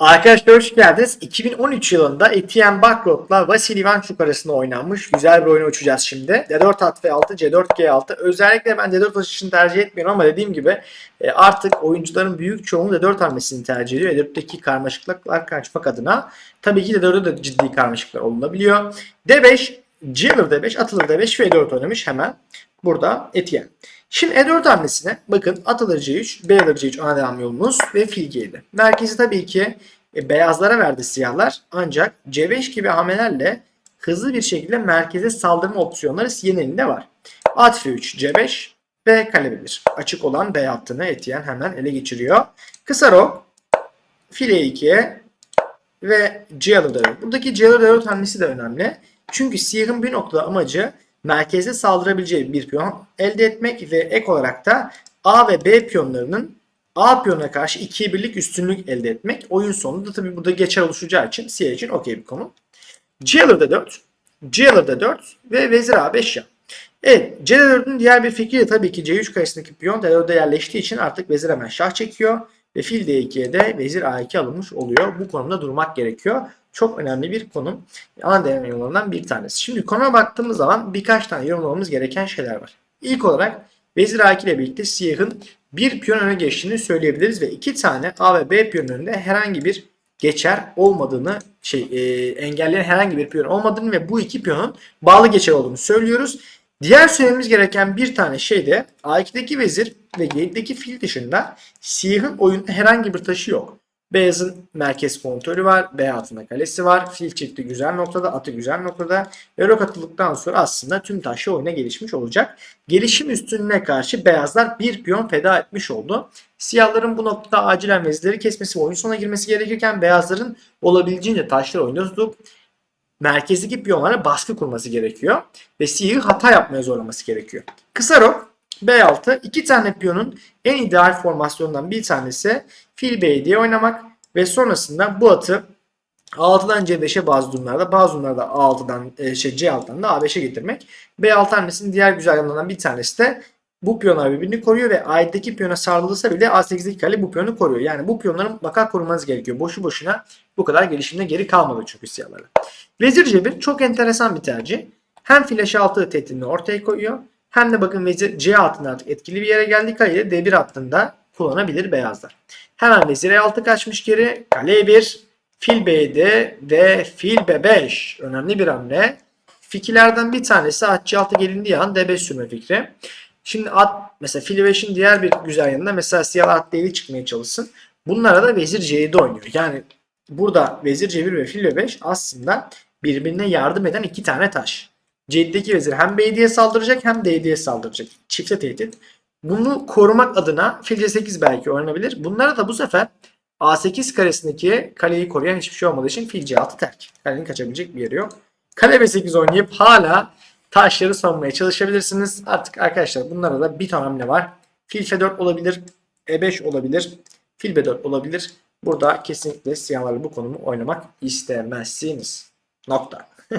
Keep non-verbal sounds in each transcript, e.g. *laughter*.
Arkadaşlar hoş geldiniz. 2013 yılında Etienne Bakrot'la Vasil Ivanchuk arasında oynanmış güzel bir oyunu uçacağız şimdi. D4 at F6, C4 G6. Özellikle ben D4 atışını tercih etmiyorum ama dediğim gibi e, artık oyuncuların büyük çoğunluğu D4 hamlesini tercih ediyor. D4'teki karmaşıklıklar kaçmak adına. Tabii ki D4'de de ciddi karmaşıklıklar olunabiliyor. D5, Jailer D5, atılır D5 ve E4 oynamış hemen. Burada Etienne. Şimdi E4 hamlesine bakın atılır C3, B alır C3 ana devam yolumuz ve fil G7. Merkezi tabii ki e, beyazlara verdi siyahlar ancak C5 gibi hamlelerle hızlı bir şekilde merkeze saldırma opsiyonları siyahın elinde var. At F3, C5 ve kale B1. Açık olan B hattını Etiyen hemen ele geçiriyor. Kısa rok, fil E2 ve C alır D4. Buradaki C alır D4 hamlesi de önemli. Çünkü siyahın bir noktada amacı merkeze saldırabileceği bir piyon elde etmek ve ek olarak da A ve B piyonlarının A piyonuna karşı 2'ye birlik üstünlük elde etmek. Oyun sonunda tabii burada geçer oluşacağı için siyah için okey bir konu. Alır 4, C alır 4 ve vezir A5 ya. Evet C4'ün diğer bir fikri de tabii ki C3 karesindeki piyon D4'de yerleştiği için artık vezir hemen şah çekiyor. Ve fil D2'ye de vezir A2 alınmış oluyor. Bu konumda durmak gerekiyor. Çok önemli bir konum. Ana deneme yollarından bir tanesi. Şimdi konuma baktığımız zaman birkaç tane yorumlamamız gereken şeyler var. İlk olarak vezir A2 ile birlikte siyahın bir piyon öne geçtiğini söyleyebiliriz ve iki tane A ve B piyon önünde herhangi bir geçer olmadığını şey e, engelleyen herhangi bir piyon olmadığını ve bu iki piyonun bağlı geçer olduğunu söylüyoruz. Diğer söylememiz gereken bir tane şey de A2'deki vezir ve G7'deki fil dışında siyahın oyunda herhangi bir taşı yok. Beyazın merkez kontrolü var. B altında kalesi var. Fil çifti güzel noktada. Atı güzel noktada. Ve rok atıldıktan sonra aslında tüm taşı oyuna gelişmiş olacak. Gelişim üstünlüğüne karşı beyazlar bir piyon feda etmiş oldu. Siyahların bu noktada acilen vezirleri kesmesi ve oyun sonuna girmesi gerekirken beyazların olabildiğince taşları oyunda tutup merkezdeki piyonlara baskı kurması gerekiyor. Ve siyahı hata yapmaya zorlaması gerekiyor. Kısa rok B6 iki tane piyonun en ideal formasyonundan bir tanesi fil B diye oynamak ve sonrasında bu atı A6'dan C5'e bazı durumlarda bazı durumlarda A6'dan e, şey C6'dan da A5'e getirmek. B6 hamlesinin diğer güzel yanlarından bir tanesi de bu piyonlar birbirini koruyor ve A7'deki piyona sarılırsa bile A8'deki kale bu piyonu koruyor. Yani bu piyonları mutlaka korumanız gerekiyor. Boşu boşuna bu kadar gelişimde geri kalmadı çünkü siyahlara. Vezir C1 çok enteresan bir tercih. Hem flash 6 tehdidini ortaya koyuyor hem de bakın vezir C hattında artık etkili bir yere geldi. Kaleyi D1 hattında kullanabilir beyazlar. Hemen vezir E6 kaçmış geri. Kale 1, fil B7 ve fil B5. Önemli bir hamle. Fikirlerden bir tanesi at C6 gelindiği an D5 sürme fikri. Şimdi at mesela fil 5'in diğer bir güzel yanında mesela siyah at D7 çıkmaya çalışsın. Bunlara da vezir C7 oynuyor. Yani burada vezir C1 ve fil B5 aslında birbirine yardım eden iki tane taş. C7'deki vezir hem B7'ye saldıracak hem D7'ye saldıracak. Çifte tehdit. Bunu korumak adına fil C8 belki oynanabilir. Bunlara da bu sefer A8 karesindeki kaleyi koruyan hiçbir şey olmadığı için fil C6 terk. Kalenin kaçabilecek bir yeri yok. Kale B8 oynayıp hala taşları savunmaya çalışabilirsiniz. Artık arkadaşlar bunlara da bir tane hamle var. Fil F4 olabilir. E5 olabilir. Fil B4 olabilir. Burada kesinlikle siyahlarla bu konumu oynamak istemezsiniz. Nokta. *laughs*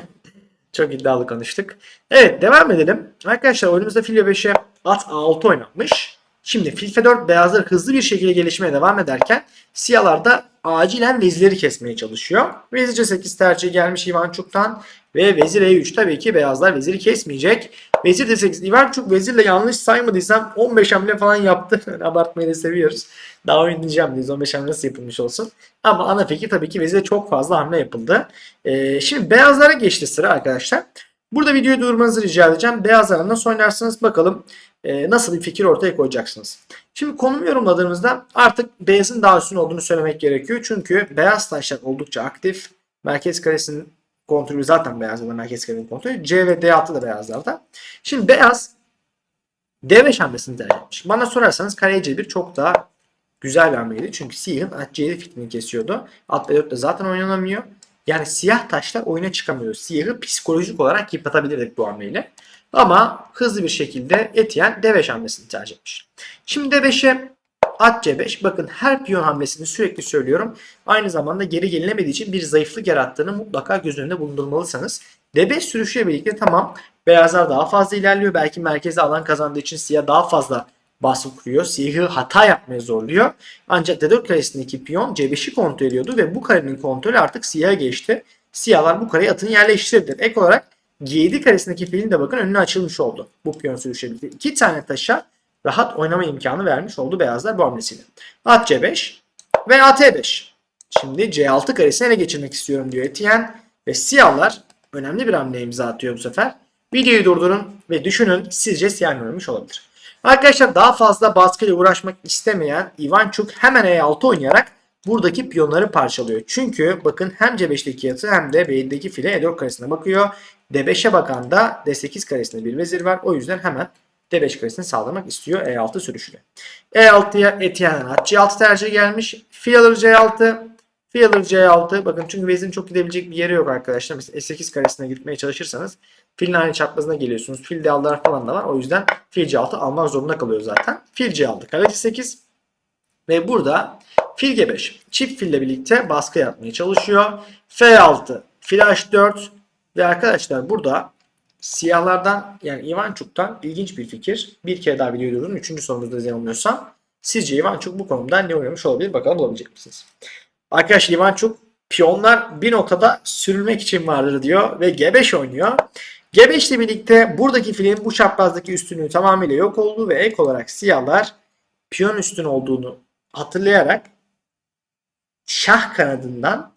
Çok iddialı konuştuk. Evet devam edelim. Arkadaşlar oyunumuzda fil B5'e at A6 oynanmış. Şimdi fil F4 beyazlar hızlı bir şekilde gelişmeye devam ederken siyahlar da acilen vezirleri kesmeye çalışıyor. Vezir C8 tercih gelmiş Ivanchuk'tan ve vezir E3 tabii ki beyazlar veziri kesmeyecek. Vezir D8 Ivanchuk vezirle yanlış saymadıysam 15 hamle falan yaptı. *laughs* Abartmayı da seviyoruz. Daha oynayacağım diye 15 hamle nasıl yapılmış olsun. Ama ana fikir tabii ki vezire çok fazla hamle yapıldı. Ee, şimdi beyazlara geçti sıra arkadaşlar. Burada videoyu durmanızı rica edeceğim. Beyazlara nasıl oynarsınız bakalım e, nasıl bir fikir ortaya koyacaksınız. Şimdi konumu yorumladığımızda artık beyazın daha üstün olduğunu söylemek gerekiyor. Çünkü beyaz taşlar oldukça aktif. Merkez karesinin kontrolü zaten beyazlarda merkez karenin kontrolü. C ve D altı da beyazlarda. Şimdi beyaz D5 hamlesini tercih etmiş. Bana sorarsanız kare C1 çok daha güzel bir hamleydi. Çünkü siyahın at C7 fikrini kesiyordu. At B4 de zaten oynanamıyor. Yani siyah taşlar oyuna çıkamıyor. Siyahı psikolojik olarak yıpratabilirdik bu hamleyle. Ama hızlı bir şekilde Etienne D5 hamlesini tercih etmiş. Şimdi D5'e at C5. Bakın her piyon hamlesini sürekli söylüyorum. Aynı zamanda geri gelinemediği için bir zayıflık yarattığını mutlaka göz önünde bulundurmalısınız. D5 sürüşüyle birlikte tamam beyazlar daha fazla ilerliyor. Belki merkeze alan kazandığı için siyah daha fazla baskı kuruyor. Siyahı hata yapmaya zorluyor. Ancak D4 karesindeki piyon C5'i kontrol ediyordu ve bu karenin kontrolü artık siyaha geçti. Siyahlar bu kareye atını yerleştirdi. Ek olarak G7 karesindeki filin de bakın önüne açılmış oldu. Bu piyon sürüşebildi. İki tane taşa rahat oynama imkanı vermiş oldu beyazlar bu hamlesiyle. At C5 ve at E5. Şimdi C6 karesini ele geçirmek istiyorum diyor Etienne. Ve siyahlar önemli bir hamle imza atıyor bu sefer. Videoyu durdurun ve düşünün sizce siyah oynamış olabilir. Arkadaşlar daha fazla baskıyla uğraşmak istemeyen Ivanchuk hemen E6 oynayarak buradaki piyonları parçalıyor. Çünkü bakın hem C5'teki yatı hem de B7'deki file E4 karesine bakıyor. D5'e bakan da D8 karesinde bir vezir var. O yüzden hemen D5 karesini sağlamak istiyor E6 sürüşüyle. E6'ya Etienne'den at C6 tercih gelmiş. Fil alır C6. Fil alır C6. Bakın çünkü vezirin çok gidebilecek bir yeri yok arkadaşlar. Mesela E8 karesine gitmeye çalışırsanız filin aynı çaprazına geliyorsunuz. Fil D6'lar falan da var. O yüzden fil C6 almak zorunda kalıyor zaten. Fil C6 kale C8 ve burada fil G5 çift fille birlikte baskı yapmaya çalışıyor. F6 fil H4 ve arkadaşlar burada siyahlardan yani Ivanchuk'tan ilginç bir fikir. Bir kere daha video durdum. Üçüncü sorumuzda yanılmıyorsam. Sizce Ivanchuk bu konuda ne oynamış olabilir? Bakalım bulabilecek misiniz? Arkadaşlar Ivanchuk piyonlar bir noktada sürülmek için vardır diyor ve G5 oynuyor. G5 ile birlikte buradaki filin bu çaprazdaki üstünlüğü tamamıyla yok oldu ve ek olarak siyahlar piyon üstün olduğunu hatırlayarak şah kanadından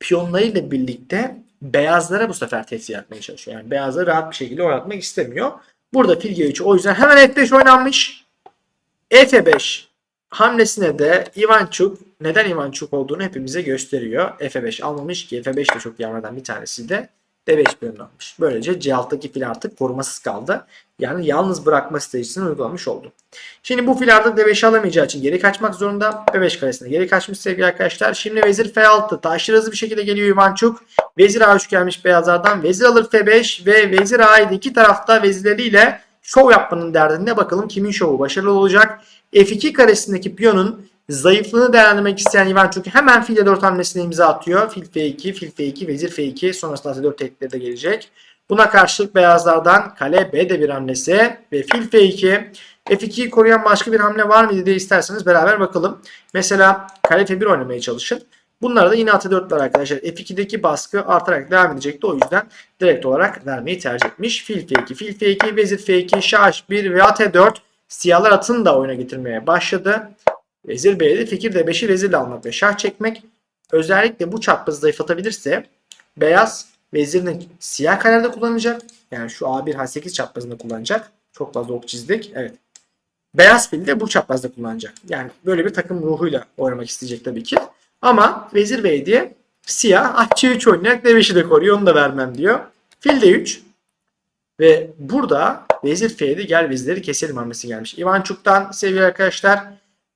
piyonlarıyla birlikte beyazlara bu sefer tehdit yapmaya çalışıyor. Yani beyazları rahat bir şekilde oynatmak istemiyor. Burada fil G3 o yüzden hemen F5 oynanmış. F5 hamlesine de Ivanchuk neden Ivanchuk olduğunu hepimize gösteriyor. F5 almamış ki F5 de çok yerlerden bir tanesi de D5 bölümünü almış. Böylece C6'daki fil artık korumasız kaldı. Yani yalnız bırakma stratejisini uygulamış oldu. Şimdi bu fil artık D5 alamayacağı için geri kaçmak zorunda. B5 karesine geri kaçmış sevgili arkadaşlar. Şimdi vezir F6. Taşları hızlı bir şekilde geliyor Ivanchuk. Vezir A3 gelmiş beyazlardan. Vezir alır F5 ve vezir A7 iki tarafta vezirleriyle şov yapmanın derdinde. Bakalım kimin şovu başarılı olacak. F2 karesindeki piyonun zayıflığını değerlendirmek isteyen Ivanchuk hemen fil 4 hamlesine imza atıyor. Fil F2, fil F2, vezir F2 sonrasında F4 tehditleri de gelecek. Buna karşılık beyazlardan kale B de bir hamlesi ve fil F2. F2'yi koruyan başka bir hamle var mıydı diye isterseniz beraber bakalım. Mesela kale F1 oynamaya çalışın. Bunlara da yine atı 4 var arkadaşlar. F2'deki baskı artarak devam edecekti. O yüzden direkt olarak vermeyi tercih etmiş. Fil F2, fil F2, vezir F2, şah H1 ve at E4. Siyahlar atını da oyuna getirmeye başladı. Vezir B'de fikir D5'i vezirle almak ve şah çekmek. Özellikle bu çaprazı zayıflatabilirse beyaz vezirini siyah karede kullanacak. Yani şu A1 H8 çaprazında kullanacak. Çok fazla ok çizdik. Evet. Beyaz fil de bu çaprazda kullanacak. Yani böyle bir takım ruhuyla oynamak isteyecek tabii ki. Ama vezir Bey diye siyah ah C3 oynayarak D5'i de koruyor. Onu da vermem diyor. Fil D3. Ve burada vezir F'de gel vezirleri keselim hamlesi gelmiş. Ivanchuk'tan sevgili arkadaşlar.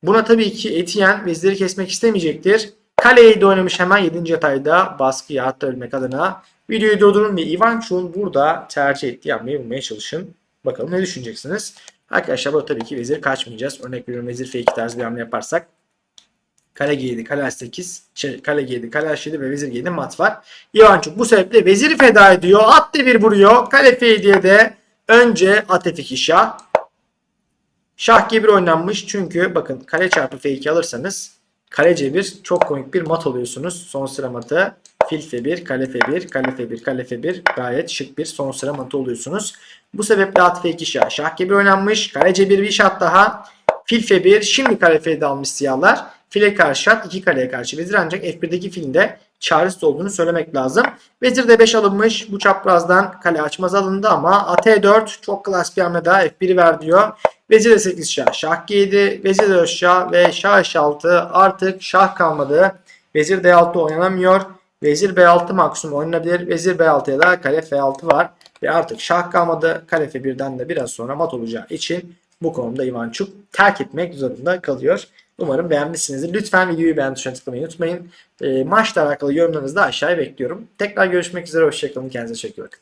Buna tabii ki Etienne vezirleri kesmek istemeyecektir. Kaleyi de oynamış hemen 7. yatayda baskıya hatta ölmek adına. Videoyu durdurun ve Ivanchuk'un burada tercih ettiği hamleyi bulmaya çalışın. Bakalım ne düşüneceksiniz? Arkadaşlar burada tabii ki vezir kaçmayacağız. Örnek veriyorum vezir F2 tarzı bir hamle yaparsak. Kale G7, kale H8, şey, kale G7, kale H7 ve vezir G7 mat var. Ivanchuk bu sebeple veziri feda ediyor. At D1 vuruyor. Kale F7'ye de önce at F2 şah. Şah G1 oynanmış çünkü bakın kale çarpı F2 alırsanız kale C1 çok komik bir mat oluyorsunuz. Son sıra matı. Fil F1, kale F1, kale F1, kale F1 gayet şık bir son sıra matı oluyorsunuz. Bu sebeple at F2 şah. Şah G1 oynanmış. Kale C1 bir şat daha. Fil F1. Şimdi kale F7 almış siyahlar. File karşı at. iki kaleye karşı vezir ancak F1'deki filin de çaresiz olduğunu söylemek lazım. Vezir D5 alınmış. Bu çaprazdan kale açmaz alındı ama at E4 çok klas bir hamle daha F1'i ver diyor. Vezir D8 şah. Şah G7. Vezir D4 şah ve şah H6 artık şah kalmadı. Vezir D6 oynanamıyor. Vezir B6 maksimum oynanabilir. Vezir B6'ya da kale F6 var. Ve artık şah kalmadı. Kale F1'den de biraz sonra mat olacağı için bu konuda Ivanchuk terk etmek zorunda kalıyor. Umarım beğenmişsinizdir. Lütfen videoyu beğen tuşuna tıklamayı unutmayın. E, maçla alakalı yorumlarınızı da aşağıya bekliyorum. Tekrar görüşmek üzere. Hoşçakalın. Kendinize çok iyi bakın.